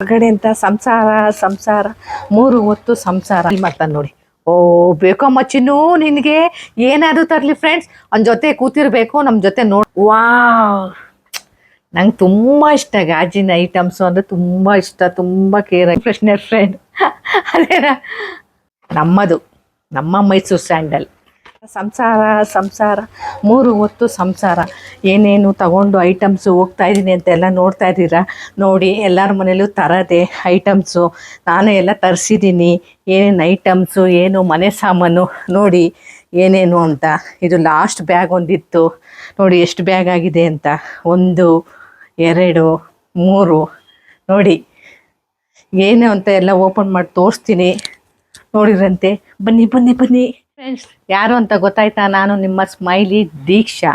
ಹೊರಗಡೆ ಅಂತ ಸಂಸಾರ ಸಂಸಾರ, ಮೂರು ಹೊತ್ತು ಸಂಸಾರ. ಇಲ್ಲಿ ನೋಡಿ. ಓ, ಬೇಕಮ್ಮ ಚಿನ್ನು, ನಿನಗೆ ಏನಾದ್ರು ತರಲಿ ಫ್ರೆಂಡ್ಸ್ ಅವ್ನ ಜೊತೆ ಕೂತಿರ್ಬೇಕು ನಮ್ಮ ಜೊತೆ ನೋಡ್ ವಾ ನಂಗೆ ತುಂಬ ಇಷ್ಟ ಗಾಜಿನ ಐಟಮ್ಸು ಅಂದರೆ ತುಂಬ ಇಷ್ಟ, ತುಂಬ ಕೇರ್ ಫ್ರೆಶ್ನರ್ ಫ್ರೆಂಡ್ ಅದೇನಾ? ನಮ್ಮದು. ನಮ್ಮ ಮೈಸೂರು ಸ್ಯಾಂಡಲ್. ಸಂಸಾರ ಸಂಸಾರ. ಮೂರು ಹೊತ್ತು ಸಂಸಾರ. ಏನೇನು ತಗೊಂಡು ಐಟಮ್ಸು ಹೋಗ್ತಾ ಇದ್ದೀನಿ ಅಂತೆಲ್ಲ ನೋಡ್ತಾ ಇದ್ದೀರಾ? ನೋಡಿ, ಎಲ್ಲರ ಮನೇಲೂ ತರದೆ ಐಟಮ್ಸು ನಾನು ಎಲ್ಲ ತರಿಸಿದ್ದೀನಿ ಏನೇನು ಐಟಮ್ಸು ಏನು ಮನೆ ಸಾಮಾನು, ನೋಡಿ ಏನೇನು ಅಂತ. ಇದು ಲಾಸ್ಟ್ ಬ್ಯಾಗ್ ಒಂದಿತ್ತು. ನೋಡಿ, ಎಷ್ಟು ಬ್ಯಾಗ್ ಆಗಿದೆ ಅಂತ. ಒಂದು, ಎರಡು, ಮೂರು. ನೋಡಿ, ಏನು ಅಂತ ಎಲ್ಲ ಓಪನ್ ಮಾಡಿ ತೋರಿಸ್ತೀನಿ. ನೋಡಿರಂತೆ ಬನ್ನಿ ಬನ್ನಿ ಬನ್ನಿ. ಫ್ರೆಂಡ್ಸ್ ಯಾರು ಅಂತ ಗೊತ್ತಾಯ್ತಾ? ನಾನು ನಿಮ್ಮ ಸ್ಮೈಲಿ ದೀಕ್ಷಾ.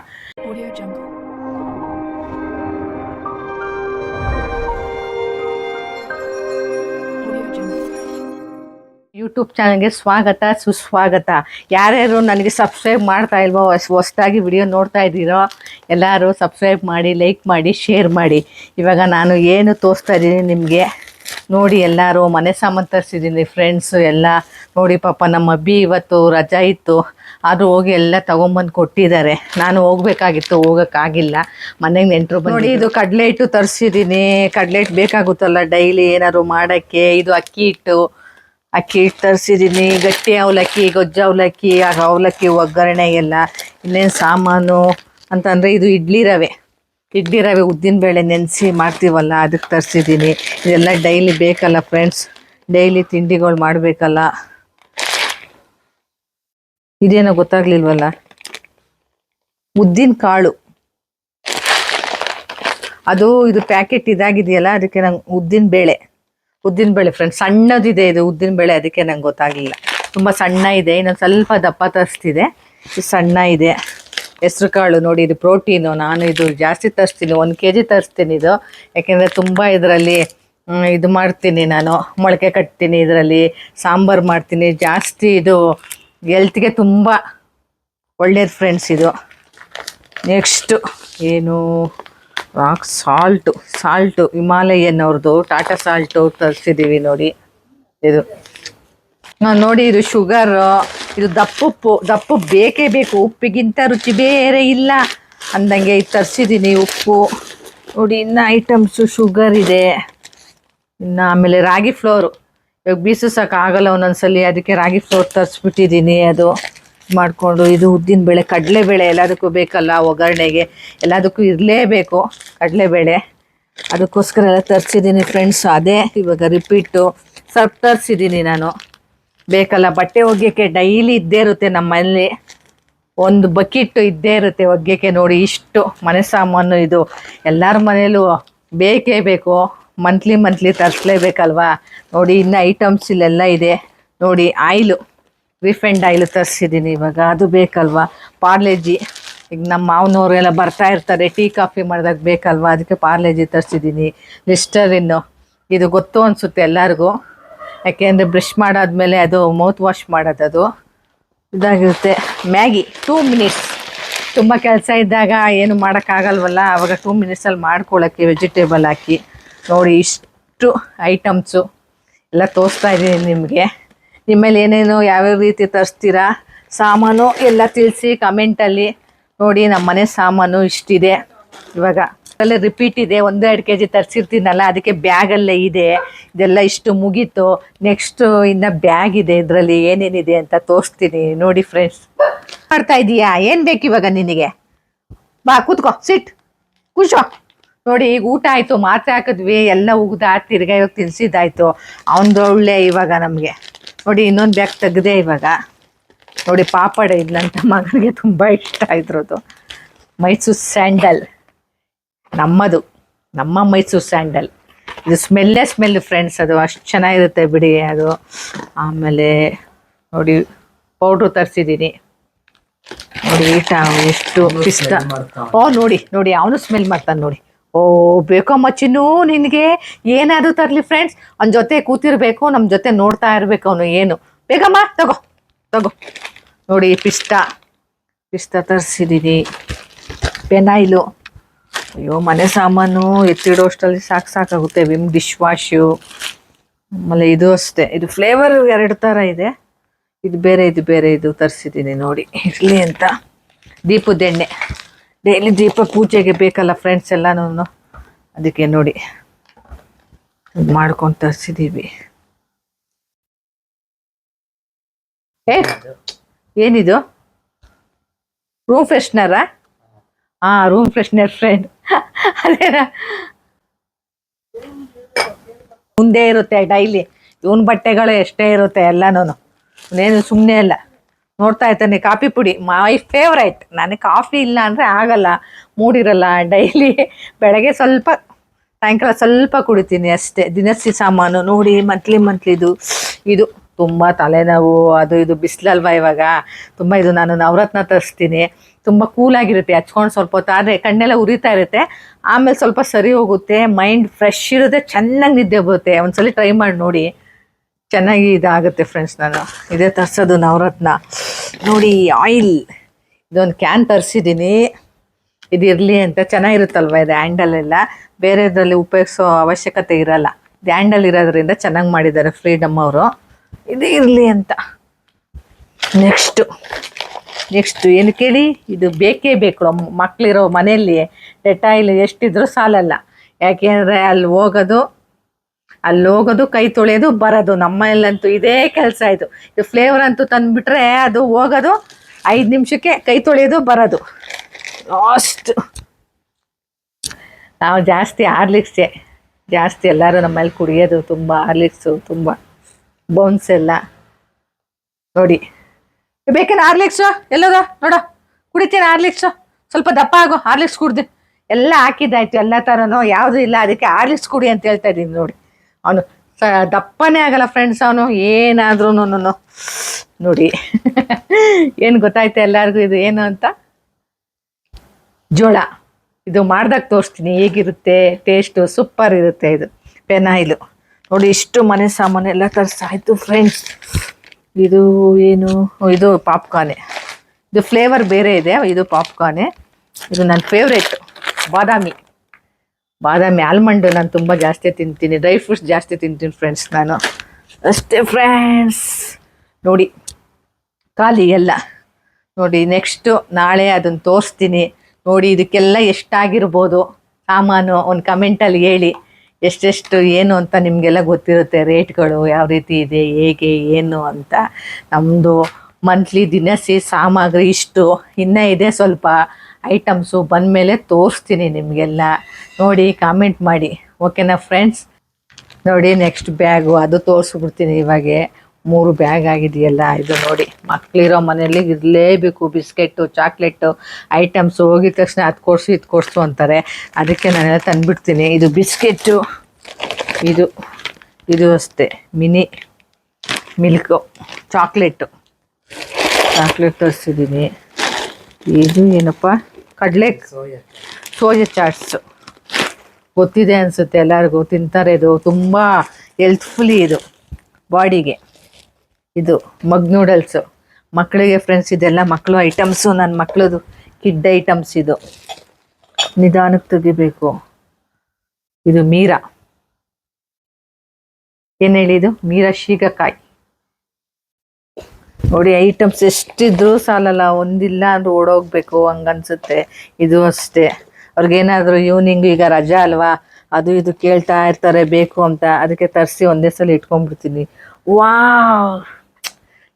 ಯೂಟ್ಯೂಬ್ ಚಾನಲ್ಗೆ ಸ್ವಾಗತ ಸುಸ್ವಾಗತ. ಯಾರ್ಯಾರು ನನಗೆ ಸಬ್ಸ್ಕ್ರೈಬ್ ಮಾಡ್ತಾ ಇಲ್ವೋ ಹೊಸ್ ಹೊಸ್ದಾಗಿ ವಿಡಿಯೋ ನೋಡ್ತಾ ಇದ್ದೀರೋ ಎಲ್ಲರೂ ಸಬ್ಸ್ಕ್ರೈಬ್ ಮಾಡಿ ಲೈಕ್ ಮಾಡಿ ಶೇರ್ ಮಾಡಿ. ಇವಾಗ ನಾನು ಏನು ತೋರಿಸ್ತಾ ಇದ್ದೀನಿ ನಿಮಗೆ? ನೋಡಿ ಎಲ್ಲರೂ ಮನೆ ಸಾಮಾನು ತರಿಸಿದ್ದೀನಿ ಫ್ರೆಂಡ್ಸು ಎಲ್ಲ ನೋಡಿ ಪಾಪ, ನಮ್ಮ ಅಬ್ಬಿ ಇವತ್ತು ರಜಾ ಇತ್ತು. ಆದರೂ ಹೋಗಿ ಎಲ್ಲ ತೊಗೊಂಬಂದು ಕೊಟ್ಟಿದ್ದಾರೆ. ನಾನು ಹೋಗ್ಬೇಕಾಗಿತ್ತು, ಹೋಗೋಕ್ಕಾಗಿಲ್ಲ. ಮನೆಗೆ ನೆಂಟರು ನೋಡಿ, ಇದು ಕಡಲೆ ಹಿಟ್ಟು ತರಿಸಿದ್ದೀನಿ ಕಡಲೆ ಹಿಟ್ಟು ಬೇಕಾಗುತ್ತಲ್ಲ ಡೈಲಿ ಏನಾದ್ರು ಮಾಡೋಕ್ಕೆ. ಇದು ಅಕ್ಕಿ ಹಿಟ್ಟು. ಅಕ್ಕಿ ಹಿಟ್ಟು ತರಿಸಿದ್ದೀನಿ ಗಟ್ಟಿ ಅವಲಕ್ಕಿ, ಗೊಜ್ಜು ಅವಲಕ್ಕಿ, ಆಗ ಅವಲಕ್ಕಿ ಒಗ್ಗರಣೆಗೆಲ್ಲ ಇನ್ನೇನು ಸಾಮಾನು ಅಂತಂದರೆ ಇದು ಇಡ್ಲಿ ರವೆ. ಇಡ್ಲಿ ರವೆ ಉದ್ದಿನ ಬೇಳೆ ನೆನೆಸಿ ಮಾಡ್ತೀವಲ್ಲ, ಅದಕ್ಕೆ ತರಿಸಿದ್ದೀನಿ ಇದೆಲ್ಲ ಡೈಲಿ ಬೇಕಲ್ಲ ಫ್ರೆಂಡ್ಸ್ ಡೈಲಿ ತಿಂಡಿಗಳು ಮಾಡಬೇಕಲ್ಲ. ಇದೇನೋ ಗೊತ್ತಾಗ್ಲಿಲ್ವಲ್ಲ? ಉದ್ದಿನ ಕಾಳು. ಅದು ಇದು ಪ್ಯಾಕೆಟ್ ಇದಾಗಿದೆಯಲ್ಲ, ಅದಕ್ಕೆ ನಂಗೆ ಉದ್ದಿನ ಬೇಳೆ. ಉದ್ದಿನ ಬೇಳೆ ಫ್ರೆಂಡ್ಸ್ ಸಣ್ಣದಿದೆ ಇದು ಉದ್ದಿನ ಬೇಳೆ, ಅದಕ್ಕೆ ನಂಗೆ ಗೊತ್ತಾಗಲಿಲ್ಲ. ತುಂಬ ಸಣ್ಣ ಇದೆ, ಇನ್ನೊಂದು ಸ್ವಲ್ಪ ದಪ್ಪ ತರಿಸ್ತಿದೆ. ಸಣ್ಣ ಇದೆ. ಹೆಸ್ರು ಕಾಳು ನೋಡಿ, ಇದು ಪ್ರೋಟೀನು, ನಾನು ಇದು ಜಾಸ್ತಿ ತರಿಸ್ತೀನಿ, ಒಂದು ಕೆ ಜಿ ತರಿಸ್ತೀನಿ ಇದು. ಯಾಕೆಂದರೆ ತುಂಬ ಇದರಲ್ಲಿ ಇದು ಮಾಡ್ತೀನಿ ನಾನು, ಮೊಳಕೆ ಕಟ್ತೀನಿ ಇದರಲ್ಲಿ, ಸಾಂಬಾರು ಮಾಡ್ತೀನಿ, ಜಾಸ್ತಿ ಇದು ಹೆಲ್ತ್ಗೆ ತುಂಬ ಒಳ್ಳೇದು ಫ್ರೆಂಡ್ಸ್ ಇದು. ನೆಕ್ಸ್ಟು ಏನು? ರಾಕ್ ಸಾಲ್ಟು ಸಾಲ್ಟು ಹಿಮಾಲಯನ್ ಅವ್ರದ್ದು ಟಾಟಾ ಸಾಲ್ಟು ತರಿಸಿದ್ದೀವಿ ನೋಡಿ. ಇದು, ಹಾಂ, ನೋಡಿ ಇದು ಶುಗರು ಇದು ದಪ್ಪುಪ್ಪು ದಪ್ಪು ಬೇಕೇ ಬೇಕು. ಉಪ್ಪಿಗಿಂತ ರುಚಿ ಬೇರೆ ಇಲ್ಲ ಅಂದಂಗೆ ಇದು ತರಿಸಿದ್ದೀನಿ ಉಪ್ಪು. ನೋಡಿ, ಇನ್ನು ಐಟಮ್ಸು ಶುಗರ್ ಇದೆ. ಇನ್ನು ಆಮೇಲೆ ರಾಗಿ ಫ್ಲೋರು ಇವಾಗ ಬೀಸಿಸೋಕ್ಕಾಗಲ್ಲ ಒಂದೊಂದ್ಸಲಿ, ಅದಕ್ಕೆ ರಾಗಿ ಫ್ಲೋರ್ ತರಿಸ್ಬಿಟ್ಟಿದ್ದೀನಿ ಅದು ಮಾಡಿಕೊಂಡು. ಇದು ಉದ್ದಿನ ಬೇಳೆ ಕಡಲೆಬೇಳೆ ಎಲ್ಲದಕ್ಕೂ ಬೇಕಲ್ಲ ಒಗ್ಗರಣೆಗೆ. ಎಲ್ಲದಕ್ಕೂ ಇರಲೇಬೇಕು ಕಡಲೆಬೇಳೆ ಅದಕ್ಕೋಸ್ಕರ ಎಲ್ಲ ತರಿಸಿದ್ದೀನಿ ಫ್ರೆಂಡ್ಸ್ ಅದೇ ಇವಾಗ ರಿಪೀಟು ಸ್ವಲ್ಪ ತರಿಸಿದ್ದೀನಿ ನಾನು. ಬೇಕಲ್ಲ, ಬಟ್ಟೆ ಒಗ್ಯೋಕ್ಕೆ ಡೈಲಿ ಇದ್ದೇ ಇರುತ್ತೆ ನಮ್ಮಲ್ಲಿ. ಒಂದು ಬಕೆಟ್ ಇದ್ದೇ ಇರುತ್ತೆ ಒಗ್ಗಕ್ಕೆ ನೋಡಿ, ಇಷ್ಟು ಮನೆ ಸಾಮಾನು ಇದು. ಎಲ್ಲರ ಮನೇಲೂ ಬೇಕೇ ಬೇಕು. ಮಂತ್ಲಿ ಮಂತ್ಲಿ ತರಿಸ್ಲೇಬೇಕಲ್ವಾ? ನೋಡಿ, ಇನ್ನು ಐಟಮ್ಸ್ ಇಲ್ಲೆಲ್ಲ ಇದೆ. ನೋಡಿ, ಆಯಿಲು. ರಿಫೈಂಡ್ ಆಯಿಲ್ ತರಿಸಿದ್ದೀನಿ ಇವಾಗ. ಅದು ಬೇಕಲ್ವಾ? ಪಾರ್ಲೇಜಿ. ಈಗ ನಮ್ಮ ಮಾವನವರೆಲ್ಲ ಬರ್ತಾ ಇರ್ತಾರೆ. ಟೀ, ಕಾಫಿ ಮಾಡಿದಾಗ ಬೇಕಲ್ವಾ? ಅದಕ್ಕೆ ಪಾರ್ಲೇಜಿ ತರಿಸಿದ್ದೀನಿ ಲಿಸ್ಟರಿನ್ನು ಇದು ಗೊತ್ತು ಅನಿಸುತ್ತೆ ಎಲ್ಲರಿಗೂ. ಯಾಕೆಂದರೆ ಬ್ರಷ್ ಮಾಡಾದಮೇಲೆ ಅದು ಮೌತ್ ವಾಶ್ ಮಾಡೋದದು. ಇದಾಗಿರುತ್ತೆ. ಮ್ಯಾಗಿ ಟೂ ಮಿನಿಟ್ಸ್ ತುಂಬ ಕೆಲಸ ಇದ್ದಾಗ ಏನು ಮಾಡೋಕ್ಕಾಗಲ್ವಲ್ಲ? ಆವಾಗ ಟೂ ಮಿನಿಟ್ಸಲ್ಲಿ ಮಾಡ್ಕೊಳ್ಳೋಕ್ಕೆ ವೆಜಿಟೇಬಲ್ ಹಾಕಿ. ನೋಡಿ ಇಷ್ಟು ಐಟಮ್ಸು ಎಲ್ಲ ತೋರಿಸ್ತಾ ಇದ್ದೀನಿ ನಿಮಗೆ. ನಿಮ್ಮಲ್ಲಿ ಏನೇನು ಯಾವ್ಯಾವ ರೀತಿ ತರಿಸ್ತೀರಾ? ಸಾಮಾನು ಎಲ್ಲ ತಿಳಿಸಿ ಕಮೆಂಟಲ್ಲಿ ನೋಡಿ ನಮ್ಮ ಮನೆ ಸಾಮಾನು ಇಷ್ಟಿದೆ. ಇವಾಗ ಅಲ್ಲೇ ರಿಪೀಟ್ ಇದೆ. ಒಂದು ಎರಡು ಕೆ ಜಿ ತರಿಸಿರ್ತೀನಲ್ಲ, ಅದಕ್ಕೆ ಬ್ಯಾಗಲ್ಲೇ ಇದೆ. ಇದೆಲ್ಲ ಇಷ್ಟು ಮುಗೀತು. ನೆಕ್ಸ್ಟು ಇನ್ನು ಬ್ಯಾಗ್ ಇದೆ ಇದರಲ್ಲಿ ಏನೇನಿದೆ ಅಂತ ತೋರಿಸ್ತೀನಿ. ನೋಡಿ ಫ್ರೆಂಡ್ಸ್ ಮಾಡ್ತಾ ಇದೀಯಾ? ಏನು ಬೇಕು ಇವಾಗ ನಿನಗೆ? ಬಾ, ಕೂತ್ಕೋ. ಸಿಟ್ ಕೂಶೋ ನೋಡಿ ಈಗ ಊಟ ಆಯ್ತು ಮಾತ್ರೆ ಹಾಕಿದ್ವಿ ಎಲ್ಲ ಉಗ್ದ ತಿರ್ಗಾ ಇವಾಗ ತಿನ್ಸಿದ್ದಾಯ್ತು. ಅವನದು ಒಳ್ಳೆ ಇವಾಗ ನಮಗೆ. ನೋಡಿ ಇನ್ನೊಂದು ಬ್ಯಾಗ್ ತೆಗ್ದೆ ಇವಾಗ. ನೋಡಿ ಪಾಪಡ ಇದ್ಲಂತ ಮಗನಿಗೆ ತುಂಬ ಇಷ್ಟ ಇದ್ರದ್ದು. ಮೈಸೂರು ಸ್ಯಾಂಡಲ್. ನಮ್ಮದು. ನಮ್ಮ ಮೈಸೂರು ಸ್ಯಾಂಡಲ್. ಇದು ಸ್ಮೆಲ್ಲೇ ಸ್ಮೆಲ್ ಫ್ರೆಂಡ್ಸ್ ಅದು. ಅಷ್ಟು ಚೆನ್ನಾಗಿರುತ್ತೆ ಬಿಡಿ ಅದು. ಆಮೇಲೆ ನೋಡಿ ಪೌಡ್ರು ತರಿಸಿದ್ದೀನಿ ನೋಡಿ ಈಟ ಎಷ್ಟು ಪಿಸ್ತ ಓ ನೋಡಿ ನೋಡಿ ಅವನು ಸ್ಮೆಲ್ ಮಾಡ್ತಾನೆ ನೋಡಿ. ಓ, ಬೇಕಮ್ಮ ಚಿನ್ನು, ನಿನಗೆ ಏನಾದರೂ ತರಲಿ ಫ್ರೆಂಡ್ಸ್ ಅವ್ನ ಜೊತೆ ಕೂತಿರ್ಬೇಕು ನಮ್ಮ ಜೊತೆ ನೋಡ್ತಾ ಇರಬೇಕು ಅವನು ಏನು. ಬೇಗಮ್ಮ, ತಗೋ ತಗೋ. ನೋಡಿ, ಪಿಸ್ತಾ. ಪಿಸ್ತಾ ತರಿಸಿದ್ದೀನಿ ಪೆನಾಯಿಲು ಅಯ್ಯೋ, ಮನೆ ಸಾಮಾನು ಎತ್ತಿಡೋಷ್ಟರಲ್ಲಿ ಸಾಕು ಸಾಕಾಗುತ್ತೆ. ವಿಮ್ ಡಿಶ್ ವಾಶು ಆಮೇಲೆ ಇದು ಅಷ್ಟೇ. ಇದು ಫ್ಲೇವರ್ ಎರಡು ಥರ ಇದೆ. ಇದು ಬೇರೆ ಇದು ಬೇರೆ, ಇದು ತರಿಸಿದ್ದೀನಿ ನೋಡಿ. ಇರಲಿ ಅಂತ. ದೀಪದ ಎಣ್ಣೆ. ಡೈಲಿ ದೀಪ ಪೂಜೆಗೆ ಬೇಕಲ್ಲ ಫ್ರೆಂಡ್ಸ್ ಎಲ್ಲನೂ ಅದಕ್ಕೆ ನೋಡಿ. ಮಾಡ್ಕೊಂಡು ತರಿಸಿದ್ದೀವಿ ಏ, ಏನಿದು? ರೂಮ್ ಫ್ರೆಶ್ನರಾ ಹಾಂ ರೂಮ್ ಫ್ರೆಶ್ನರ್ ಫ್ರೆಂಡ್ ಅದೇನ? ಮುಂದೆ ಇರುತ್ತೆ ಡೈಲಿ. ಇವನ್ ಬಟ್ಟೆಗಳು ಎಷ್ಟೇ ಇರುತ್ತೆ ಎಲ್ಲನೂ ಏನು ಸುಮ್ಮನೆ ಅಲ್ಲ. ನೋಡ್ತಾ ಇರ್ತಾನೆ, ಕಾಫಿ ಪುಡಿ. ಮೈ ಫೇವ್ರೈಟ್ ನನಗೆ ಕಾಫಿ ಇಲ್ಲ ಅಂದರೆ ಆಗಲ್ಲ. ಮೂಡಿರಲ್ಲ, ಡೈಲಿ ಬೆಳಗ್ಗೆ ಸ್ವಲ್ಪ, ಸಾಯಂಕಾಲ ಸ್ವಲ್ಪ ಕುಡಿತೀನಿ ಅಷ್ಟೇ. ದಿನಸಿ ಸಾಮಾನು, ನೋಡಿ ಮಂತ್ಲಿ ಮಂತ್ಲಿದು ಇದು. ತುಂಬ ತಲೆನೋವು, ಅದು ಇದು ಬಿಸಿಲಲ್ವ ಇವಾಗ? ತುಂಬ ಇದು ನಾನು ನವರತ್ನ ತರಿಸ್ತೀನಿ. ತುಂಬ ಕೂಲಾಗಿರುತ್ತೆ ಹಚ್ಕೊಂಡು ಸ್ವಲ್ಪ ಹೊತ್ತು. ಆದರೆ ಕಣ್ಣೆಲ್ಲ ಉರಿತಾ ಇರುತ್ತೆ. ಆಮೇಲೆ ಸ್ವಲ್ಪ ಸರಿ ಹೋಗುತ್ತೆ ಮೈಂಡ್ ಫ್ರೆಶ್ ಇರುತ್ತೆ, ಚೆನ್ನಾಗಿ ನಿದ್ದೆ ಬರುತ್ತೆ. ಒಂದ್ಸಲಿ ಟ್ರೈ ಮಾಡಿ ನೋಡಿ. ಚೆನ್ನಾಗಿ ಇದಾಗುತ್ತೆ ಫ್ರೆಂಡ್ಸ್ ನಾನು ಇದೇ ತರಿಸೋದು ನವರತ್ನ. ನೋಡಿ ಆಯಿಲ್ ಇದೊಂದು ಕ್ಯಾನ್ ತರಿಸಿದ್ದೀನಿ. ಇದಿರಲಿ ಅಂತ ಚೆನ್ನಾಗಿರುತ್ತಲ್ವ ಇದು ಹ್ಯಾಂಡಲ್ ಎಲ್ಲ? ಬೇರೆದ್ರಲ್ಲಿ ಉಪಯೋಗಿಸೋ ಅವಶ್ಯಕತೆ ಇರಲ್ಲ. ಇದು ಹ್ಯಾಂಡಲ್ ಇರೋದ್ರಿಂದ ಚೆನ್ನಾಗಿ ಮಾಡಿದ್ದಾರೆ ಫ್ರೀಡಮ್ ಅವರು. ಇದು ಇರಲಿ ಅಂತ. ನೆಕ್ಸ್ಟು ನೆಕ್ಸ್ಟು ಏನು ಕೇಳಿ? ಇದು ಬೇಕೇ ಬೇಕು. ಮಕ್ಕಳಿರೋ ಮನೆಯಲ್ಲಿ ಡೆಟಾಯಿಲ್ ಎಷ್ಟಿದ್ರೂ ಸಾಲಲ್ಲ. ಯಾಕೆಂದರೆ ಅಲ್ಲಿ ಹೋಗೋದು ಅಲ್ಲಿ ಹೋಗೋದು ಕೈ ತೊಳೆಯೋದು, ಬರೋದು. ನಮ್ಮಲ್ಲಂತೂ ಇದೇ ಕೆಲಸ ಇದು. ಇದು ಫ್ಲೇವರ್ ಅಂತೂ ತಂದುಬಿಟ್ರೆ ಅದು ಹೋಗೋದು, ಐದು ನಿಮಿಷಕ್ಕೆ ಕೈ ತೊಳೆಯೋದು, ಬರೋದು. ಲಾಸ್ಟ್ ನಾವು ಜಾಸ್ತಿ ಹಾರ್ಲಿಕ್ಸೇ. ಜಾಸ್ತಿ ಎಲ್ಲರೂ ನಮ್ಮಲ್ಲಿ ಕುಡಿಯೋದು ತುಂಬ, ಹಾರ್ಲಿಕ್ಸು ತುಂಬ. ಬೋನ್ಸ್ ಎಲ್ಲ. ನೋಡಿ. ಬೇಕೇನು ಹಾರ್ಲಿಕ್ಸು? ಎಲ್ಲದ ನೋಡೋ. ಕುಡಿತೀನಿ ಹಾರ್ಲಿಕ್ಸು? ಸ್ವಲ್ಪ ದಪ್ಪ ಆಗು, ಹಾರ್ಲಿಕ್ಸ್ ಕುಡ್ದು. ಎಲ್ಲ ಹಾಕಿದ್ದಾಯ್ತು, ಎಲ್ಲ ಥರನೂ. ಯಾವುದೂ ಇಲ್ಲ, ಅದಕ್ಕೆ ಹಾರ್ಲಿಕ್ಸ್ ಕುಡಿ ಅಂತ ಹೇಳ್ತಾ ಇದ್ದೀನಿ ನೋಡಿ. ಅವನು ದಪ್ಪನೇ ಆಗಲ್ಲ ಫ್ರೆಂಡ್ಸ್ ಅವನು ಏನಾದ್ರೂ ನೋಡಿ, ಏನು ಗೊತ್ತಾಯ್ತು ಎಲ್ಲರಿಗೂ ಇದು ಏನು ಅಂತ? ಜೋಳ. ಇದು ಮಾಡ್ದಾಗ ತೋರಿಸ್ತೀನಿ, ಹೇಗಿರುತ್ತೆ ಟೇಸ್ಟು ಸೂಪರ್ ಇರುತ್ತೆ ಇದು ಪೆನಾಯಿಲು ನೋಡಿ, ಇಷ್ಟು ಮನೆ ಸಾಮಾನು ಎಲ್ಲ ತರಿಸಾಯ್ತು ಫ್ರೆಂಡ್ಸ್ ಇದು ಏನು? ಇದು ಪಾಪ್ಕಾರ್ನೆ ಇದು ಫ್ಲೇವರ್ ಬೇರೆ ಇದೆ, ಇದು ಪಾಪ್ಕಾರ್ನೆ ಇದು ನನ್ನ ಫೇವ್ರೇಟು ಬಾದಾಮಿ. ಬಾದಾಮಿ ಆಲ್ಮಂಡ್ ನಾನು ತುಂಬ ಜಾಸ್ತಿ ತಿಂತೀನಿ ಡ್ರೈ ಫ್ರೂಟ್ಸ್ ಜಾಸ್ತಿ ತಿಂತೀನಿ ಫ್ರೆಂಡ್ಸ್ ನಾನು. ಅಷ್ಟೇ ಫ್ರೆಂಡ್ಸ್ ನೋಡಿ, ಖಾಲಿ ಎಲ್ಲ. ನೋಡಿ ನೆಕ್ಸ್ಟು ನಾಳೆ ಅದನ್ನು ತೋರಿಸ್ತೀನಿ. ನೋಡಿ, ಇದಕ್ಕೆಲ್ಲ ಎಷ್ಟಾಗಿರ್ಬೋದು? ಸಾಮಾನು ಒಂದು ಕಮೆಂಟಲ್ಲಿ ಹೇಳಿ. ಎಷ್ಟೆಷ್ಟು, ಏನು ಅಂತ ನಿಮಗೆಲ್ಲ ಗೊತ್ತಿರುತ್ತೆ, ರೇಟ್ಗಳು ಯಾವ ರೀತಿ ಇದೆ, ಹೇಗೆ, ಏನು ಅಂತ. ನಮ್ಮದು ಮಂತ್ಲಿ ದಿನಸಿ ಸಾಮಗ್ರಿ ಇಷ್ಟು. ಇನ್ನೂ ಇದೆ ಸ್ವಲ್ಪ. ಐಟಮ್ಸು ಬಂದಮೇಲೆ ತೋರಿಸ್ತೀನಿ ನಿಮಗೆಲ್ಲ. ನೋಡಿ ಕಾಮೆಂಟ್ ಮಾಡಿ. ಓಕೆನಾ ಫ್ರೆಂಡ್ಸ್ ನೋಡಿ ನೆಕ್ಸ್ಟ್ ಬ್ಯಾಗು ಅದು ತೋರಿಸ್ಬಿಡ್ತೀನಿ ಇವಾಗೆ. ಮೂರು ಬ್ಯಾಗ್ ಆಗಿದೆಯಲ್ಲ, ಇದು ನೋಡಿ. ಮಕ್ಕಳಿರೋ ಮನೆಯಲ್ಲಿ ಇರಲೇಬೇಕು, ಬಿಸ್ಕೆಟ್ಟು, ಚಾಕ್ಲೇಟು, ಐಟಮ್ಸು. ಹೋಗಿದ ತಕ್ಷಣ ಅದು ಕೊಡಿಸು, ಇದು ಕೊಡಿಸು ಅಂತಾರೆ. ಅದಕ್ಕೆ ನಾನೆಲ್ಲ ತಂದುಬಿಡ್ತೀನಿ. ಇದು ಬಿಸ್ಕೆಟ್ಟು. ಇದು ಇದು ಅಷ್ಟೇ. Mini milk, chocolate. ಚಾಕ್ಲೇಟ್ ತರಿಸಿದ್ದೀನಿ. ಇದು ಏನಪ್ಪ? ಕಡಲೆ ಸೋಯಾ ಚಾಟ್ಸ್. ಗೊತ್ತಿದೆ ಅನಿಸುತ್ತೆ ಎಲ್ಲರಿಗೂ ತಿಂತಾರೆ ಇದು. ತುಂಬ ಹೆಲ್ತ್ಫುಲಿ ಇದು ಬಾಡಿಗೆ. ಇದು ಮಗ್ ನೂಡಲ್ಸು ಮಕ್ಕಳಿಗೆ ಫ್ರೆಂಡ್ಸ್ ಇದೆಲ್ಲ ಮಕ್ಕಳು ಐಟಮ್ಸು ನನ್ನ ಮಕ್ಕಳದು ಕಿಡ್ ಐಟಮ್ಸ್ ಇದು. ನಿಧಾನಕ್ಕೆ ತೆಗಿಬೇಕು. ಇದು ಮೀರಾ. ಏನು ಹೇಳಿದು ಮೀರಾ ಶೀಗಕಾಯಿ ನೋಡಿ ಐಟಮ್ಸ್ ಎಷ್ಟಿದ್ರೂ ಸಾಲಲ್ಲ, ಒಂದಿಲ್ಲ ಅಂದ್ರೆ ಓಡೋಗ್ಬೇಕು, ಹಂಗನ್ಸುತ್ತೆ. ಇದು ಅಷ್ಟೇ. ಅವ್ರಿಗೇನಾದರೂ ಈವ್ನಿಂಗ್ ಈಗ ರಜಾ ಅಲ್ವಾ? ಅದು ಇದು ಕೇಳ್ತಾ ಇರ್ತಾರೆ, ಬೇಕು ಅಂತ. ಅದಕ್ಕೆ ತರಿಸಿ ಒಂದೇ ಸಲ ಇಟ್ಕೊಂಡ್ಬಿಡ್ತೀನಿ. ವಾ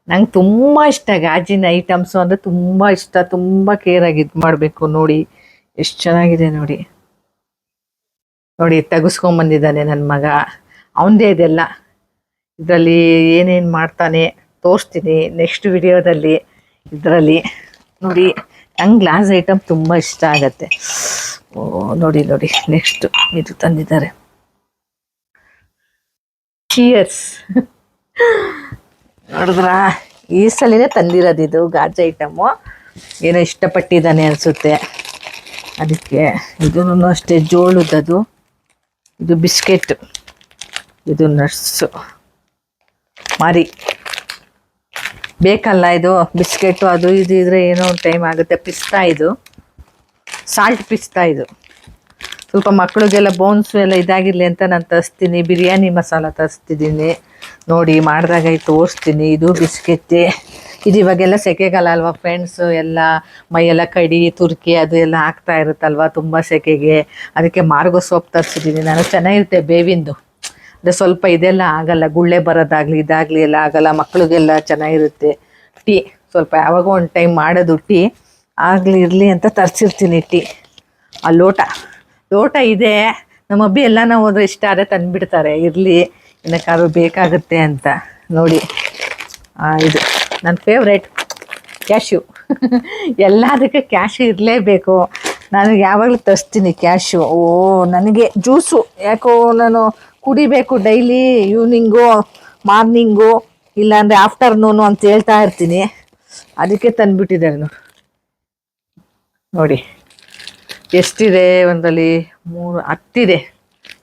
ನಂಗೆ ತುಂಬ ಇಷ್ಟ ಗಾಜಿನ ಐಟಮ್ಸು ಅಂದರೆ ತುಂಬ ಇಷ್ಟ. ತುಂಬ ಕೇರಾಗಿ ಇದು ಮಾಡಬೇಕು ನೋಡಿ. ಎಷ್ಟು ಚೆನ್ನಾಗಿದೆ ನೋಡಿ. ನೋಡಿ, ತೆಗೆಸ್ಕೊಂಬಂದಿದ್ದಾನೆ ನನ್ನ ಮಗ. ಅವನದೇ ಇದೆಲ್ಲ. ಇದರಲ್ಲಿ ಏನೇನು ಮಾಡ್ತಾನೆ? ತೋರಿಸ್ತೀನಿ ನೆಕ್ಸ್ಟ್ ವಿಡಿಯೋದಲ್ಲಿ, ಇದರಲ್ಲಿ. ನೋಡಿ, ನಂಗೆ ಗ್ಲಾಸ್ ಐಟಮ್ ತುಂಬ ಇಷ್ಟ ಆಗತ್ತೆ. ಓ, ನೋಡಿ ನೋಡಿ ನೆಕ್ಸ್ಟ್ ಇದು ತಂದಿದ್ದಾರೆ. ಚಿಯರ್ಸ್ ನೋಡಿದ್ರಾ? ಈ ಸಲಿನೇ ತಂದಿರೋದು ಇದು ಗಾಜ ಐಟಮು ಏನೋ ಇಷ್ಟಪಟ್ಟಿದ್ದಾನೆ ಅನಿಸುತ್ತೆ. ಅದಕ್ಕೆ ಇದೂ ಅಷ್ಟೇ ಜೋಳದದು. ಇದು ಬಿಸ್ಕೆಟ್. ಇದು ನಟ್ಸು. ಮಾರಿ. ಬೇಕಲ್ಲ ಇದು? ಬಿಸ್ಕೆಟು ಅದು ಇದು ಇದ್ರೆ ಏನೋ ಒಂದು ಟೈಮ್ ಆಗುತ್ತೆ. ಪಿಸ್ತಾ ಇದು. ಸಾಲ್ಟ್ ಪಿಸ್ತಾ ಇದು. ಸ್ವಲ್ಪ ಮಕ್ಕಳಿಗೆಲ್ಲ ಬೋನ್ಸ್ ಎಲ್ಲ ಇದಾಗಿರಲಿ ಅಂತ ನಾನು ತರಿಸ್ತೀನಿ. ಬಿರಿಯಾನಿ ಮಸಾಲ ತರಿಸ್ತಿದ್ದೀನಿ. ನೋಡಿ ಮಾಡಿದಾಗ ತೋರಿಸ್ತೀನಿ. ಇದು ಬಿಸ್ಕೆಟ್ಟೆ ಇದು ಇವಾಗೆಲ್ಲ ಸೆಕೆಗಾಲ ಅಲ್ವಾ ಫ್ರೆಂಡ್ಸು ಎಲ್ಲ ಮೈಯೆಲ್ಲ ಕಡಿ, ತುರ್ಕಿ, ಅದು ಎಲ್ಲ ಆಗ್ತಾ ಇರುತ್ತಲ್ವ ತುಂಬ ಸೆಕೆಗೆ. ಅದಕ್ಕೆ ಮಾರ್ಗೋ ಸೋಪ್ ತರಿಸಿದ್ದೀನಿ ನಾನು ಚೆನ್ನಾಗಿರುತ್ತೆ ಬೇವಿಂದು. ಅಂದರೆ ಸ್ವಲ್ಪ ಇದೆಲ್ಲ ಆಗಲ್ಲ, ಗುಳ್ಳೆ ಬರೋದಾಗಲಿ, ಇದಾಗಲಿ ಎಲ್ಲ ಆಗಲ್ಲ ಮಕ್ಕಳಿಗೆಲ್ಲ ಚೆನ್ನಾಗಿರುತ್ತೆ ಟೀ. ಸ್ವಲ್ಪ ಯಾವಾಗ ಒಂದು ಟೈಮ್ ಮಾಡೋದು ಟೀ, ಆಗಲಿ, ಇರಲಿ ಅಂತ ತರಿಸಿರ್ತೀನಿ ಟೀ. ಆ ಲೋಟ ಲೋಟ ಇದೆ. ನಮ್ಮ ಅಬ್ಬಿ ನಾವು ಹೋದ್ರೆ ಇಷ್ಟ ಆದರೆ ತಂದುಬಿಡ್ತಾರೆ. ಇರಲಿ, ಏನಕ್ಕಾದ್ರೂ ಬೇಕಾಗುತ್ತೆ ಅಂತ. ನೋಡಿ ಇದು ನನ್ನ ಫೇವ್ರೇಟ್ ಕ್ಯಾಶ್ಯೂ ಎಲ್ಲದಕ್ಕೆ ಕ್ಯಾಶು ಇರಲೇಬೇಕು. ನಾನು ಯಾವಾಗಲೂ ತರಿಸ್ತೀನಿ ಕ್ಯಾಶು ಓ, ನನಗೆ ಜ್ಯೂಸು ಯಾಕೋ ನಾನು ಕುಡಿಬೇಕು ಡೈಲಿ ಈವ್ನಿಂಗು ಮಾರ್ನಿಂಗು ಇಲ್ಲಾಂದರೆ ಆಫ್ಟರ್ನೂನು ಅಂತ ಹೇಳ್ತಾ ಇರ್ತೀನಿ. ಅದಕ್ಕೆ ತಂದುಬಿಟ್ಟಿದ್ದಾರೆ ನೋಡಿ ನೋಡಿ ಎಷ್ಟಿದೆ ಒಂದಲ್ಲಿ? ಮೂರು ಹತ್ತಿದೆ.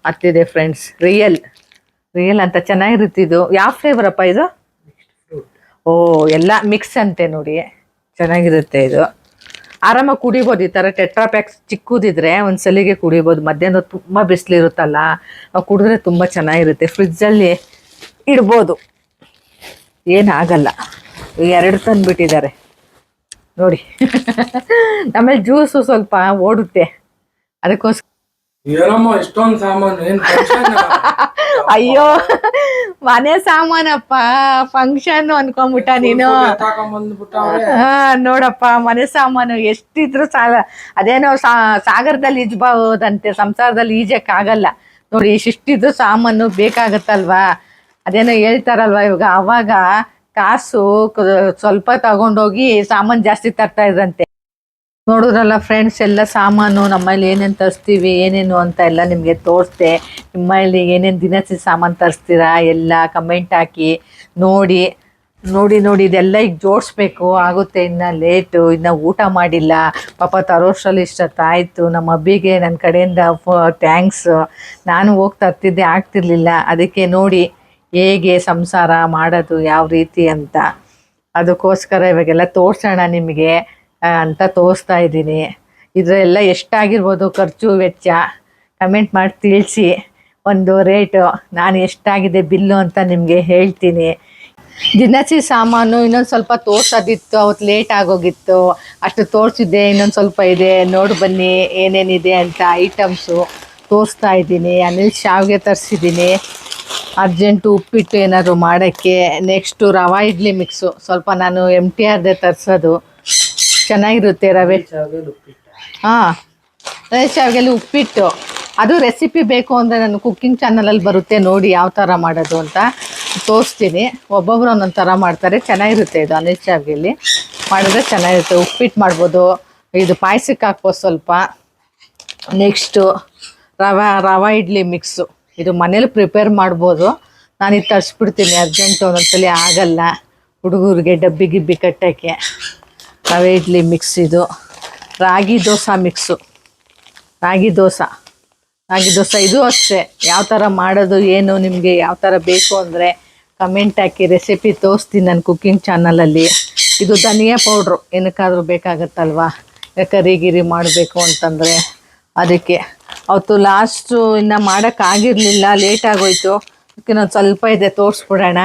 ಹತ್ತಿದೆ ಫ್ರೆಂಡ್ಸ್ ರಿಯಲ್ ರಿಯಲ್ ಅಂತ ಚೆನ್ನಾಗಿರುತ್ತೆ ಇದು. ಯಾವ ಫ್ಲೇವರ್ ಅಪ್ಪ ಇದು ಓ ಎಲ್ಲ ಮಿಕ್ಸ್ ಅಂತೆ ನೋಡಿ. ಚೆನ್ನಾಗಿರುತ್ತೆ ಇದು. ಆರಾಮಾಗಿ ಕುಡಿಬೋದು ಈ ಥರ ಟೆಟ್ರಾಪ್ಯಾಕ್ಸ್ ಚಿಕ್ಕದಿದ್ರೆ ಒಂದು ಸಲಿಗೆ ಕುಡಿಬೋದು. ಮಧ್ಯಾಹ್ನ ತುಂಬ ಬಿಸಿಲಿರುತ್ತಲ್ಲ, ಅವು ಕುಡಿದ್ರೆ ತುಂಬ ಚೆನ್ನಾಗಿರುತ್ತೆ. ಫ್ರಿಜ್ಜಲ್ಲಿ ಇಡ್ಬೋದು. ಏನಾಗಲ್ಲ ಎರಡು ತಂದುಬಿಟ್ಟಿದ್ದಾರೆ. ನೋಡಿ. ಆಮೇಲೆ ಜ್ಯೂಸು ಸ್ವಲ್ಪ ಓಡುತ್ತೆ. ಅದಕ್ಕೋಸ್ಕರ ಇಷ್ಟೊಂದ್ ಸಾಮಾನು, ಏನು? ಅಯ್ಯೋ ಮನೆ ಸಾಮಾನಪ್ಪ ಫಂಕ್ಷನ್ ಅನ್ಕೊಂಬಿಟ್ಟ ನೀನು. ಹಾ ನೋಡಪ್ಪ ಮನೆ ಸಾಮಾನು ಎಷ್ಟಿದ್ರು ಸಾಲ. ಅದೇನೋ ಸಾಗರದಲ್ಲಿ ಈಜ್ಬಹುದಂತೆ ಸಂಸಾರದಲ್ಲಿ ಈಜಕ್ಕಾಗಲ್ಲ ನೋಡಿ ಇಷ್ಟಿದ್ರು ಸಾಮಾನು ಬೇಕಾಗತ್ತಲ್ವಾ? ಅದೇನೋ ಹೇಳ್ತಾರಲ್ವಾ ಇವಾಗ ಅವಾಗ ಕಾಸು ಸ್ವಲ್ಪ ತಗೊಂಡೋಗಿ ಸಾಮಾನು ಜಾಸ್ತಿ ತರ್ತಾ ಇದ್ರಂತೆ. ನೋಡಿದ್ರಲ್ಲ ಫ್ರೆಂಡ್ಸ್ ಎಲ್ಲ ಸಾಮಾನು ನಮ್ಮಲ್ಲಿ ಏನೇನು ತರಿಸ್ತೀವಿ, ಏನೇನು ಅಂತ ಎಲ್ಲ ನಿಮಗೆ ತೋರಿಸ್ದೆ. ನಿಮ್ಮಲ್ಲಿ ಏನೇನು ದಿನಸಿ ಸಾಮಾನು ತರಿಸ್ತೀರಾ ಎಲ್ಲ ಕಮೆಂಟ್ ಹಾಕಿ, ನೋಡಿ ನೋಡಿ ನೋಡಿ, ಇದೆಲ್ಲ ಈಗ ಜೋಡಿಸ್ಬೇಕು. ಆಗುತ್ತೆ ಇನ್ನು ಲೇಟು ಇನ್ನು ಊಟ ಮಾಡಿಲ್ಲ. ಪಾಪ ತರೋಷ್ಟರಲ್ಲಿ ಇಷ್ಟೊತ್ತಾಯಿತು ನಮ್ಮ ಅಬ್ಬಿಗೆ ನನ್ನ ಕಡೆಯಿಂದ ಥ್ಯಾಂಕ್ಸ್ ನಾನು ಹೋಗಿ ತರ್ತಿದ್ದೆ ಆಗ್ತಿರ್ಲಿಲ್ಲ. ಅದಕ್ಕೆ ನೋಡಿ ಹೇಗೆ ಸಂಸಾರ ಮಾಡೋದು, ಯಾವ ರೀತಿ ಅಂತ. ಅದಕ್ಕೋಸ್ಕರ ಇವಾಗೆಲ್ಲ ತೋರಿಸೋಣ ನಿಮಗೆ. ಅಂತ ತೋರಿಸ್ತಾ ಇದ್ದೀನಿ. ಇದರೆಲ್ಲ ಎಷ್ಟಾಗಿರ್ಬೋದು ಖರ್ಚು, ವೆಚ್ಚ? ಕಮೆಂಟ್ ಮಾಡಿ ತಿಳಿಸಿ. ಒಂದು ರೇಟು ನಾನು ಎಷ್ಟಾಗಿದೆ ಬಿಲ್ಲು ಅಂತ ನಿಮಗೆ ಹೇಳ್ತೀನಿ. ದಿನಸಿ ಸಾಮಾನು ಇನ್ನೊಂದು ಸ್ವಲ್ಪ ತೋರ್ಸೋದಿತ್ತು, ಅವತ್ತು ಲೇಟ್ ಆಗೋಗಿತ್ತು. ಅಷ್ಟು ತೋರಿಸಿದ್ದೆ, ಇನ್ನೊಂದು ಸ್ವಲ್ಪ ಇದೆ. ನೋಡಿ ಬನ್ನಿ, ಏನೇನಿದೆ ಅಂತ ಐಟಮ್ಸು ತೋರಿಸ್ತಾ ಇದ್ದೀನಿ. ಅನಿಲ್ ಶಾವಿಗೆ ತರಿಸಿದ್ದೀನಿ. ಅರ್ಜೆಂಟು ಉಪ್ಪಿಟ್ಟು ಏನಾದರೂ ಮಾಡೋಕ್ಕೆ. ನೆಕ್ಸ್ಟು ರವಾ ಇಡ್ಲಿ ಮಿಕ್ಸು ಸ್ವಲ್ಪ ನಾನು ಎಂ ಟಿ ಆರ್ದೇ ತರಿಸೋದು. ಚೆನ್ನಾಗಿರುತ್ತೆ ರವೆ. ಹಾಂ ರವೆ ಶಾವಿಗೆಲಿ ಉಪ್ಪಿಟ್ಟು. ಅದು ರೆಸಿಪಿ ಬೇಕು ಅಂದರೆ ನಾನು ಕುಕ್ಕಿಂಗ್ ಚಾನಲಲ್ಲಿ ಬರುತ್ತೆ ನೋಡಿ ಯಾವ ಥರ ಮಾಡೋದು ಅಂತ ತೋರಿಸ್ತೀನಿ. ಒಬ್ಬೊಬ್ರು ಒಂದೊಂದು ಥರ ಮಾಡ್ತಾರೆ ಚೆನ್ನಾಗಿರುತ್ತೆ ಇದು ಅನಿಲ್ ಶಾವಿಗೆಲಿ ಮಾಡಿದ್ರೆ ಚೆನ್ನಾಗಿರುತ್ತೆ. ಉಪ್ಪಿಟ್ಟು ಮಾಡ್ಬೋದು. ಇದು ಪಾಯಸಕ್ಕೆ ಹಾಕ್ಬೋದು ಸ್ವಲ್ಪ. ನೆಕ್ಸ್ಟು ರವೆ ರವೆ ಇಡ್ಲಿ ಮಿಕ್ಸು ಇದು ಮನೇಲಿ ಪ್ರಿಪೇರ್ ಮಾಡ್ಬೋದು. ನಾನು ಇದು ತರಿಸ್ಬಿಡ್ತೀನಿ ಅರ್ಜೆಂಟು ಒಂದೊಂದ್ಸಲಿ ಆಗಲ್ಲ. ಹುಡುಗರಿಗೆ ಡಬ್ಬಿ ಗಿಬ್ಬಿ ಕಟ್ಟೋಕ್ಕೆ. ರವೆ ಇಡ್ಲಿ ಮಿಕ್ಸ್ ಇದು. ರಾಗಿ ದೋಸೆ ಮಿಕ್ಸು ರಾಗಿ ದೋಸೆ. ರಾಗಿ ದೋಸೆ ಇದು ಅಷ್ಟೇ. ಯಾವ ಥರ ಮಾಡೋದು, ಏನು, ನಿಮಗೆ ಯಾವ ಥರ ಬೇಕು ಅಂದರೆ ಕಮೆಂಟ್ ಹಾಕಿ. ರೆಸಿಪಿ ತೋರಿಸ್ತೀನಿ ನನ್ನ ಕುಕ್ಕಿಂಗ್ ಚಾನಲಲ್ಲಿ ಇದು ಧನಿಯಾ ಪೌಡ್ರು ಏನಕ್ಕಾದ್ರೂ ಬೇಕಾಗತ್ತಲ್ವಾ? ಕರಿ ಗಿರಿ ಮಾಡಬೇಕು ಅಂತಂದರೆ ಅದಕ್ಕೆ. ಅವತ್ತು ಲಾಸ್ಟು ಇನ್ನು ಮಾಡೋಕ್ಕಾಗಿರಲಿಲ್ಲ ಲೇಟಾಗೋಯ್ತು ಅದಕ್ಕೆ ನಾನು ಸ್ವಲ್ಪ ಇದೆ, ತೋರಿಸ್ಬಿಡೋಣ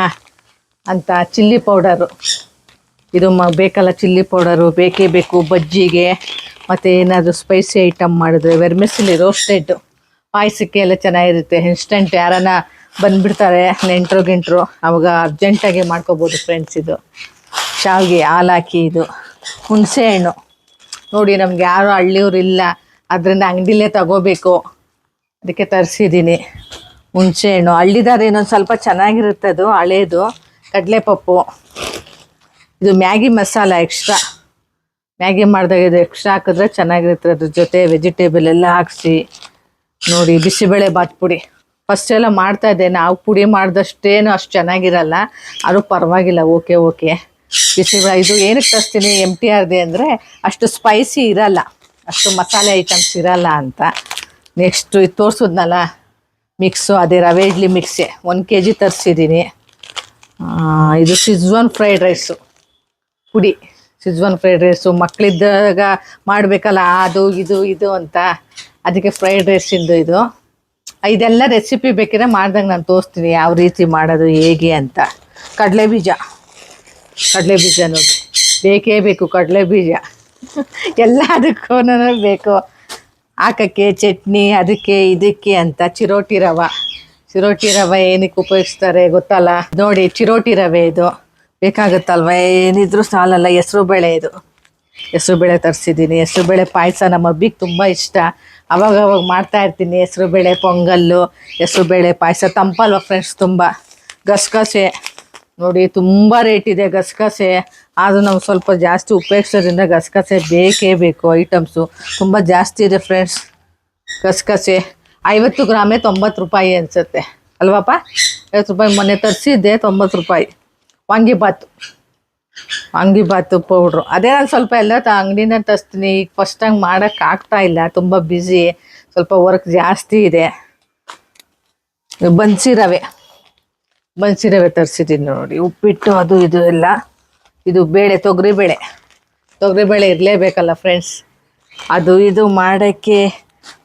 ಅಂತ. ಚಿಲ್ಲಿ ಪೌಡರು ಇದು ಮ ಬೇಕಲ್ಲ ಚಿಲ್ಲಿ ಪೌಡರು, ಬೇಕೇ ಬೇಕು, ಬಜ್ಜಿಗೆ, ಮತ್ತು ಏನಾದರೂ ಸ್ಪೈಸಿ ಐಟಮ್ ಮಾಡಿದ್ರೆ ವೆರ್ಮಿಸಿಲಿ ರೋಸ್ಟೆಡ್ ಪಾಯಸಕ್ಕೆ ಎಲ್ಲ ಚೆನ್ನಾಗಿರುತ್ತೆ. ಇನ್ಸ್ಟೆಂಟ್ ಯಾರನ್ನ ಬಂದುಬಿಡ್ತಾರೆ, ನೆಂಟರು ಗಿಂಟರು, ಅವಾಗ ಅರ್ಜೆಂಟಾಗಿ ಮಾಡ್ಕೋಬೋದು ಫ್ರೆಂಡ್ಸ್ ಇದು. ಶಾವಿಗೆ ಹಾಲು ಹಾಕಿ ಇದು. ಹುಣಸೆ ಹಣ್ಣು. ನೋಡಿ ನಮ್ಗೆ ಯಾರು ಹಳ್ಳಿಯವ್ರು ಇಲ್ಲ, ಅದರಿಂದ ಅಂಗಡಿಲೇ ತಗೋಬೇಕು. ಅದಕ್ಕೆ ತರಿಸಿದ್ದೀನಿ. ಹುಣಸೆ ಹಣ್ಣು. ಹಳ್ಳಿದಾರೆ ಇನ್ನೊಂದು ಸ್ವಲ್ಪ ಚೆನ್ನಾಗಿರುತ್ತೆ ಅದು, ಹಳೇದು. ಕಡಲೆಪಪ್ಪು. ಇದು ಮ್ಯಾಗಿ ಮಸಾಲ ಎಕ್ಸ್ಟ್ರಾ ಮ್ಯಾಗಿ ಮಾಡಿದಾಗ ಇದು ಎಕ್ಸ್ಟ್ರಾ ಹಾಕಿದ್ರೆ ಚೆನ್ನಾಗಿರುತ್ತೆ. ಅದ್ರ ಜೊತೆ ವೆಜಿಟೇಬಲ್ ಎಲ್ಲ ಹಾಕ್ಸಿ. ನೋಡಿ, ಬಿಸಿಬೇಳೆ ಬಾತ್ ಪುಡಿ. ಫಸ್ಟ್ ಎಲ್ಲ ಮಾಡ್ತಾ ಇದ್ದೆ. ನಾವು ಪುಡಿ ಮಾಡಿದಷ್ಟೇನು ಅಷ್ಟು ಚೆನ್ನಾಗಿರಲ್ಲ. ಆದರೂ ಪರವಾಗಿಲ್ಲ. Okay okay. ಬಿಸಿಬೇಳೆ, ಇದು ಏನಕ್ಕೆ ತರಿಸ್ತೀನಿ? ಎಂ ಟಿ ಆರ್ದೆ ಅಂದರೆ ಅಷ್ಟು ಸ್ಪೈಸಿ ಇರಲ್ಲ. ಅಷ್ಟು ಮಸಾಲೆ ಐಟಮ್ಸ್ ಇರಲ್ಲ ಅಂತ. ನೆಕ್ಸ್ಟು ಇದು ತೋರಿಸಿದ್ನಲ್ಲ. ಮಿಕ್ಸು ಅದೇ ರವೆ ಇಡ್ಲಿ ಮಿಕ್ಸೆ ಒಂದು ಕೆ ಜಿ ತರಿಸಿದ್ದೀನಿ ಇದು ಸಿಜ್ವಾನ್ ಫ್ರೈಡ್ ರೈಸು ಪುಡಿ ಸಿಜ್ವಾನ್ ಫ್ರೈಡ್ ರೈಸು ಮಕ್ಕಳಿದ್ದಾಗ ಮಾಡಬೇಕಲ್ಲ, ಅದು, ಇದು ಇದು ಅಂತ. ಅದಕ್ಕೆ ಫ್ರೈಡ್ ರೈಸಿಂದು ಇದು ಇದೆಲ್ಲ ರೆಸಿಪಿ ಬೇಕಿದ್ರೆ ಮಾಡ್ದಂಗೆ ನಾನು ತೋರಿಸ್ತೀನಿ, ಯಾವ ರೀತಿ ಮಾಡೋದು, ಹೇಗೆ ಅಂತ. ಕಡಲೆ ಬೀಜ. ಕಡಲೆ ಬೀಜ ನೋಡಿ. ಬೇಕೇ ಬೇಕು ಕಡಲೆ ಬೀಜ. ಎಲ್ಲದಕ್ಕೂ ಬೇಕು. ಹಾಕಕ್ಕೆ ಚಟ್ನಿ, ಅದಕ್ಕೆ ಇದಕ್ಕೆ ಅಂತ. ಚಿರೋಟಿ ರವೆ. ಚಿರೋಟಿ ರವೆ ಏನಕ್ಕೆ ಉಪಯೋಗಿಸ್ತಾರೆ ಗೊತ್ತಲ್ಲ? ನೋಡಿ, ಚಿರೋಟಿ ರವೆ ಇದು. ಬೇಕಾಗುತ್ತಲ್ವ? ಏನಿದ್ರು ಸಾಲಲ್ಲ, ಹೆಸರು ಬೇಳೆ ಇದು. ಹೆಸರು ಬೇಳೆ ತರಿಸಿದ್ದೀನಿ. ಹೆಸರು ಬೇಳೆ ಪಾಯಸ ನಮ್ಮ ಅಬ್ಬಿಗೆ ತುಂಬ ಇಷ್ಟ. ಅವಾಗ ಅವಾಗ ಮಾಡ್ತಾ ಇರ್ತೀನಿ. ಹೆಸರು ಬೇಳೆ ಪೊಂಗಲ್ಲು, ಹೆಸರು ಬೇಳೆ ಪಾಯಸ ತಂಪಲ್ವ ಫ್ರೆಂಡ್ಸ್ ತುಂಬ? ಗಸಗಸೆ. ನೋಡಿ, ತುಂಬ ರೇಟ್ ಇದೆ ಗಸಗಸೆ. ಆದರೂ ನಾವು ಸ್ವಲ್ಪ ಜಾಸ್ತಿ ಉಪಯೋಗಿಸೋದ್ರಿಂದ ಗಸಗಸೆ ಬೇಕೇ ಬೇಕು ಐಟಮ್ಸು ತುಂಬ ಜಾಸ್ತಿ ಇದೆ ಫ್ರೆಂಡ್ಸ್ ಗಸಗಸೆ. ಐವತ್ತು ಗ್ರಾಮೇ ತೊಂಬತ್ತು ರೂಪಾಯಿ ಅನಿಸುತ್ತೆ. ಅಲ್ವಪ್ಪ? ಐವತ್ತು ರೂಪಾಯಿ ಮೊನ್ನೆ ತರಿಸಿದ್ದೆ ತೊಂಬತ್ತು ರೂಪಾಯಿ. ವಾಂಗಿಬಾತು ವಾಂಗಿಬಾತು ಪೌಡ್ರು. ಅದೇ ನಾನು ಸ್ವಲ್ಪ ಎಲ್ಲ ತ ಅಂಗಡಿನ ತರಿಸ್ತೀನಿ. ಈಗ ಫಸ್ಟಾಗಿ ಮಾಡೋಕ್ಕೆ ಆಗ್ತಾ ಇಲ್ಲ. ತುಂಬ ಬ್ಯುಸಿ ಸ್ವಲ್ಪ ವರ್ಕ್ ಜಾಸ್ತಿ ಇದೆ. ಬನ್ಸಿ ರವೆ. ಬನ್ಸಿ ರವೆ ತರಿಸಿದ್ದೀನಿ ನೋಡಿ. ಉಪ್ಪಿಟ್ಟು, ಅದು, ಇದು ಎಲ್ಲ. ಇದು ಬೇಳೆ ತೊಗರಿಬೇಳೆ ತೊಗರಿ ಬೇಳೆ ಇರಲೇಬೇಕಲ್ಲ ಫ್ರೆಂಡ್ಸ್ ಅದು, ಇದು ಮಾಡೋಕ್ಕೆ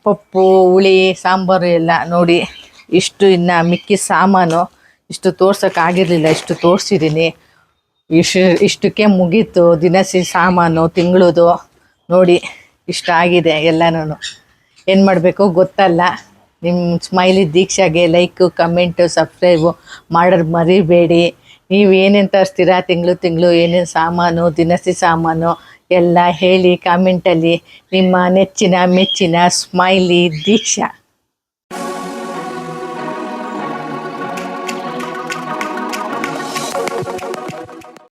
ಪಪ್ಪು, ಹುಳಿ, ಸಾಂಬಾರು ಎಲ್ಲ ನೋಡಿ. ಇಷ್ಟು ಇನ್ನು ಮಿಕ್ಕಿ ಸಾಮಾನು. ಇಷ್ಟು ತೋರ್ಸೋಕ್ಕಾಗಿರಲಿಲ್ಲ ಇಷ್ಟು ತೋರಿಸಿದ್ದೀನಿ ಇಷ್ಟು ಇಷ್ಟಕ್ಕೆ ಮುಗೀತು. ದಿನಸಿ ಸಾಮಾನು, ತಿಂಗಳದು ನೋಡಿ, ಇಷ್ಟ ಆಗಿದೆ ಎಲ್ಲನೂ ಏನು ಮಾಡಬೇಕು ಗೊತ್ತಲ್ಲ. ನಿಮ್ಮ ಸ್ಮೈಲಿ ದೀಕ್ಷಾಗೆ ಲೈಕು, ಕಮೆಂಟು, ಸಬ್ಸ್ಕ್ರೈಬು ಮಾಡೋದು ಮರಿಬೇಡಿ. ನೀವು ಏನೇನು ತರಿಸ್ತೀರಾ, ತಿಂಗಳು ತಿಂಗಳು ಏನೇನು ಸಾಮಾನು, ದಿನಸಿ ಸಾಮಾನು ಎಲ್ಲ ಹೇಳಿ ಕಾಮೆಂಟಲ್ಲಿ ನಿಮ್ಮ ನೆಚ್ಚಿನ, ಮೆಚ್ಚಿನ ಸ್ಮೈಲಿ ದೀಕ್ಷಾ.